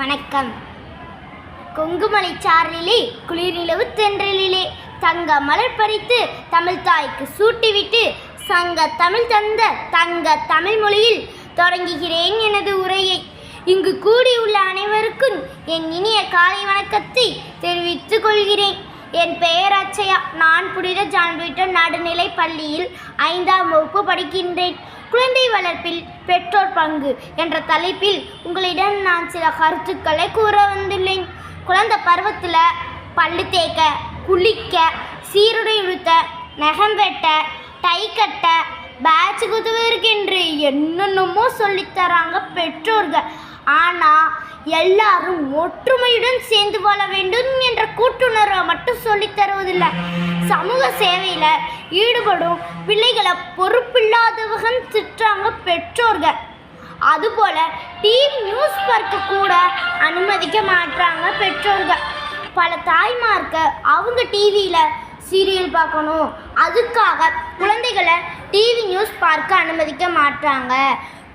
வணக்கம். கொங்குமலை சாரலிலே குளிர்நிலவு தென்றலிலே தங்க மலர் பறித்து தமிழ் தாய்க்கு சூட்டிவிட்டு சங்க தமிழ் தந்த தங்க தமிழ் மொழியில் தொடங்குகிறேன் எனது உரையை. இங்கு கூடியுள்ள அனைவருக்கும் என் இனிய காலை வணக்கத்தை தெரிவித்துக் கொள்கிறேன். என் பெயர் அச்சயா நான் புனித ஜான் நடுநிலை பள்ளியில் ஐந்தாம் வகுப்பு படிக்கின்றேன். குழந்தை வளர்ப்பில் பெற்றோர் பங்கு என்ற தலைப்பில் உங்களிடம் நான் சில கருத்துக்களை கூற வந்துள்ளேன். குழந்தை பருவத்தில் பல்லு தேய்க்க குளிக்க சீருடை உடுத்த நகம் வெட்ட டை கட்ட பேட்ச் குத்துவதற்கென்று என்னென்னமோ சொல்லித்தராங்க பெற்றோர்கள். ஆனால் எல்லாரும் ஒற்றுமையுடன் சேர்ந்து வாழ வேண்டும் என்ற கூட்டு மட்டும் சொல்லித் தருவதில்லை. சமூக சேவையில் ஈடுபடும் பிள்ளைகளை பொறுப்பில்லாதவகன் திட்டுறாங்க பெற்றோர்கள். அதுபோல டிவி நியூஸ் பார்க்க கூட அனுமதிக்க மாட்டாங்க பெற்றோர்கள். பல தாய்மார்க்க அவங்க டிவியில் சீரியல் பார்க்கணும். அதுக்காக குழந்தைகளை டிவி நியூஸ் பார்க்க அனுமதிக்க மாட்டாங்க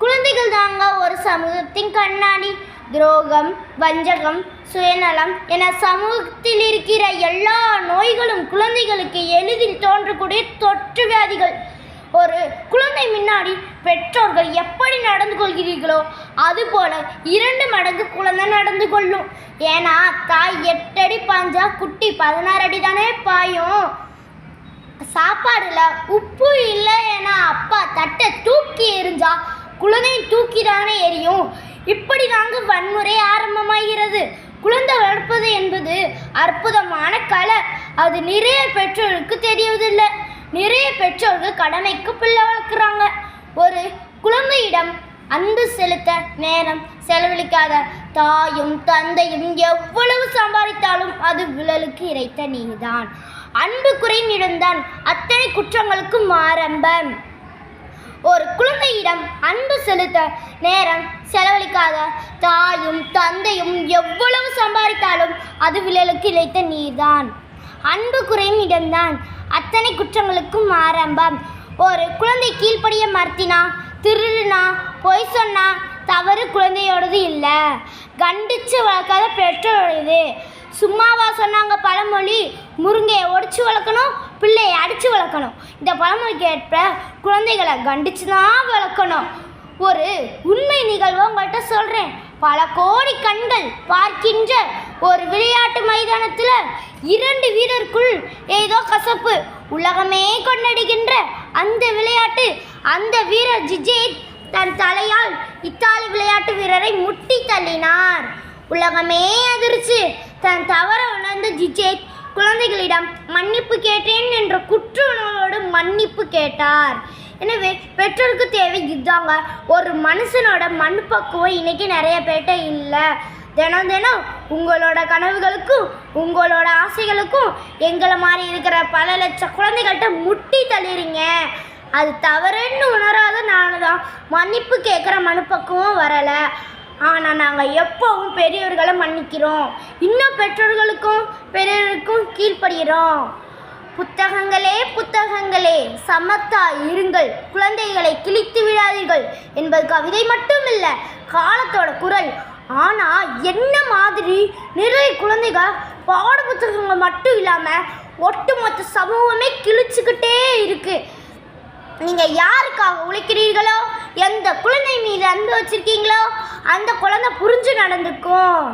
குழந்தைகள் தாங்க ஒரு சமூகத்தின் கண்ணாடி. துரோகம் வஞ்சகம் சுயநலம் என சமூகத்தில் இருக்கிற எல்லா நோய்களும் குழந்தைகளுக்கு எளிதில் தோன்றக்கூடிய தொற்று வியாதிகள். ஒரு குழந்தை முன்னாடி பெற்றோர்கள் எப்படி நடந்து கொள்கிறீர்களோ அதுபோல இரண்டு மடங்கு குழந்தை நடந்து கொள்ளும். ஏன்னா தாய் எட்டடி பாஞ்சா குட்டி பதினாறு அடி தானே பாயும். சாப்பாடுல உப்பு இல்லை ஏன்னா அப்பா தட்டை தூக்கி எரிஞ்சா குழந்தை தூக்கி தானே எரியும்? இப்படி தாங்க வன்முறை ஆரம்பமாகிறது. குழந்தை வளர்ப்பது என்பது அற்புதமான கலை. அது நிறைய பெற்றோருக்கு தெரியவதில்லை. நிறைய பெற்றோர்கள் கடமைக்கு பிள்ளை வளர்க்குறாங்க. ஒரு குழந்தையிடம் அன்பு செலுத்த நேரம் செலவழிக்காத தாயும் தந்தையும் எவ்வளவு சம்பாதித்தாலும் அது விழலுக்கு இறைத்த நீதான். அன்பு குறைந்திடம்தான் அத்தனை குற்றங்களுக்கும் ஆரம்பம் ஒரு குழந்தையிடம் அன்பு செலுத்த நேரம் செலவழிக்காத தாயும் தந்தையும் எவ்வளவு சம்பாதித்தாலும் அது விழலுக்கு இழைத்த நீர்தான். அன்பு குறையும் இடம்தான். அத்தனை குற்றங்களுக்கும் ஆரம்பம். ஒரு குழந்தை கீழ்ப்படிய மறுத்தினா திருடுனா பொய் சொன்னா தவறு குழந்தையோடது இல்லை. கண்டிச்சு வளர்க்காத பெற்றோரோடது. சும்மாவா சொன்னாங்க பழமொழி. முருங்கையை ஒடிச்சு வளர்க்கணும் பிள்ளையை அடித்து வளர்க்கணும். இந்த பழமொழிக்கு ஏற்ப குழந்தைகளை கண்டிச்சு தான் வளர்க்கணும். ஒரு உண்மை நிகழ்வு உங்கள்கிட்ட சொல்கிறேன் பல கோடி கண்கள் பார்க்கின்ற ஒரு விளையாட்டு மைதானத்தில் இரண்டு வீரருக்குள் ஏதோ கசப்பு உலகமே கொண்டாடுகின்ற அந்த விளையாட்டு அந்த வீரர் ஜிஜேத் தன் தலையால் இத்தாலி விளையாட்டு வீரரை முட்டி தள்ளினார். உலகமே அதிர்ச்சி. தன் தவற உணர்ந்த ஜிஜேத் குழந்தைகளிடம் மன்னிப்பு கேட்டேன் என்ற குற்ற உணர்வோடு மன்னிப்பு கேட்டார். எனவே பெற்றோருக்கு தேவை இதுதாங்க ஒரு மனுஷனோட மண் பக்குவம் இன்னைக்கு நிறைய பேர்கிட்ட இல்லை. தினம் தினம் உங்களோட கனவுகளுக்கும் உங்களோட ஆசைகளுக்கும் எங்களை மாதிரி இருக்கிற பல லட்ச குழந்தைகள்கிட்ட முட்டி தள்ளிறீங்க அது தவறுன்னு உணராத நானும் தான் மன்னிப்பு கேட்குற மனுப்பக்குவம் வரலை. ஆனால் நாங்கள் எப்போவும் பெரியவர்களை மன்னிக்கிறோம். இன்னும் பெற்றோர்களுக்கும் பெரிய கீழ்ப்படுகிறோம். புத்தகங்களே புத்தகங்களே சமத்தா இருங்கள். குழந்தைகளை கிழித்து விடாதீர்கள் என்பது கவிதை மட்டும் இல்லை காலத்தோட குரல். ஆனால் என்ன மாதிரி நிறைய குழந்தைகள் பாட புத்தகங்கள் மட்டும் இல்லாமல் ஒட்டுமொத்த சமூகமே கிழிச்சுக்கிட்டே இருக்குது நீங்கள் யாருக்காக உழைக்கிறீர்களோ எந்த குழந்தை மீது அன்பு வச்சுருக்கீங்களோ அந்த குழந்தை புரிஞ்சு நடந்துக்கும்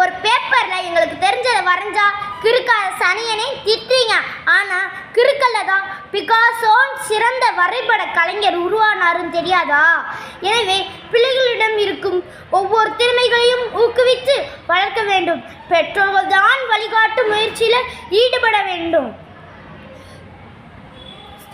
ஒரு பேப்பரில் எங்களுக்கு தெரிஞ்சதை வரைஞ்சா கிறுக்காத சனியனை திட்டுறீங்க. ஆனால் கிறுக்கல்ல தான் பிகாசோன் சிறந்த வரைபட கலைஞர் உருவானாருன்னு தெரியாதா? எனவே பிள்ளைகளிடம் இருக்கும் ஒவ்வொரு திறமைகளையும் ஊக்குவித்து வளர்க்க வேண்டும். பெற்றோர்கள் தான் வழிகாட்டும் முயற்சியில் ஈடுபட வேண்டும்.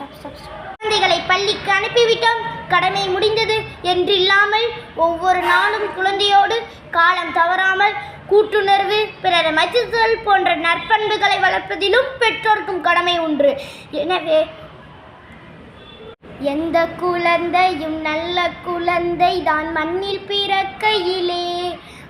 குழந்தைகளை பள்ளிக்கு அனுப்பிவிட்டோம். கடமை முடிந்தது என்றில்லாமல் ஒவ்வொரு நாளும் குழந்தையோடு காலம் தவறாமல் கூட்டுணர்வு பிறர் மதித்தல் போன்ற நற்பண்புகளை வளர்ப்பதிலும் பெற்றோர்க்கும் கடமை உண்டு. எனவே எந்த குழந்தையும் நல்ல குழந்தை தான் மண்ணில் பிறக்கையிலே.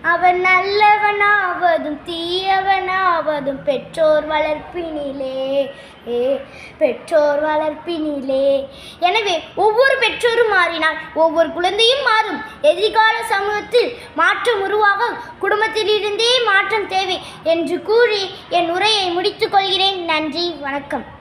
அவன் நல்லவனாவதும் தீயவனாவதும் பெற்றோர் வளர்ப்பினிலே. ஏ பெற்றோர் வளர்ப்பினிலே. எனவே ஒவ்வொரு பெற்றோரும் மாறினால் ஒவ்வொரு குழந்தையும் மாறும். எதிர்கால சமூகத்தில் மாற்றம் உருவாக குடும்பத்திலிருந்தே மாற்றம் தேவை என்று கூறி என் உரையை முடித்துக் கொள்கிறேன். நன்றி வணக்கம்.